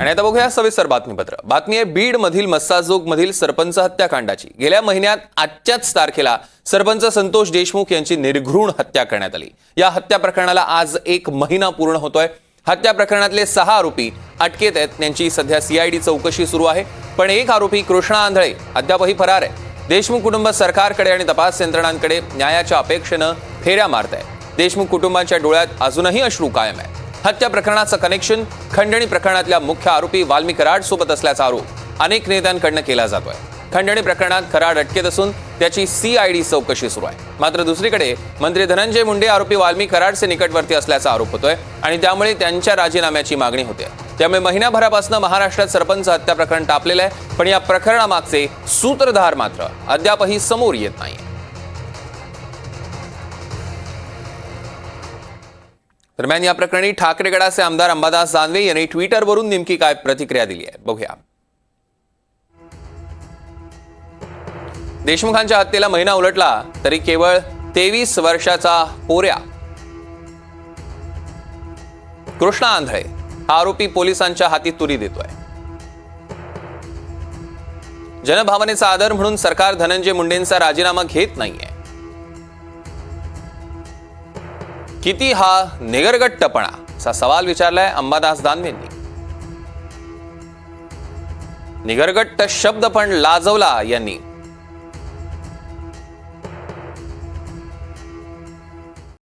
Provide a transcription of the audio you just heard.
आणि आता बघूया सविस्तर बातमीपत्र. बातमी आहे बीड मधील मस्साजोग मधील सरपंच हत्याकांडाची. गेल्या महिन्यात आजच्याच तारखेला सरपंच संतोष देशमुख यांची निर्घृण हत्या करण्यात आली. या हत्या प्रकरणाला आज एक महिना पूर्ण होतोय. हत्या प्रकरणातले सहा आरोपी अटकेत आहेत. त्यांची सध्या सीआयडी चौकशी सुरू आहे. पण एक आरोपी कृष्णा आंधळे अद्यापही फरार आहे. देशमुख कुटुंब सरकारकडे आणि तपास यंत्रणांकडे न्यायाच्या अपेक्षेनं फेऱ्या मारत आहे देशमुख कुटुंबाच्या डोळ्यात अजूनही अश्रू कायम आहे हत्या प्रकरणाचं कनेक्शन खंडणी प्रकरणातल्या मुख्य आरोपी वाल्मी कराड सोबत असल्याचा आरोप अनेक नेत्यांकडनं केला जातोय. खंडणी प्रकरणात कराड अटकेत असून त्याची सीआयडी चौकशी सुरू आहे. मात्र दुसरीकडे मंत्री धनंजय मुंडे आरोपी वाल्मी कराडचे निकटवर्ती असल्याचा आरोप होतोय आणि त्यामुळे त्यांच्या राजीनाम्याची मागणी होते. त्यामुळे महिन्याभरापासून महाराष्ट्रात सरपंच हत्या प्रकरण तापलेलं आहे पण या प्रकरणामागचे सूत्रधार मात्र अद्यापही समोर येत नाही. दरम्यान या प्रकरणी ठाकरेगडाचे आमदार अंबादास दानवे यांनी ट्विटरवरून नेमकी काय प्रतिक्रिया दिली आहे? बघूया. देशमुखांच्या हत्येला महिना उलटला तरी केवळ तेवीस वर्षाचा पोऱ्या. कृष्णा आंधळे हा आरोपी पोलिसांच्या हाती तुरी देतोय. जनभावनेचा आदर म्हणून सरकार धनंजय मुंडेंचा राजीनामा घेत नाहीये. किती हा निगरगट्टपणा असा सवाल विचारलाय अंबादास दानवेंनी. निगरगट्ट शब्द पण लाजवला यांनी.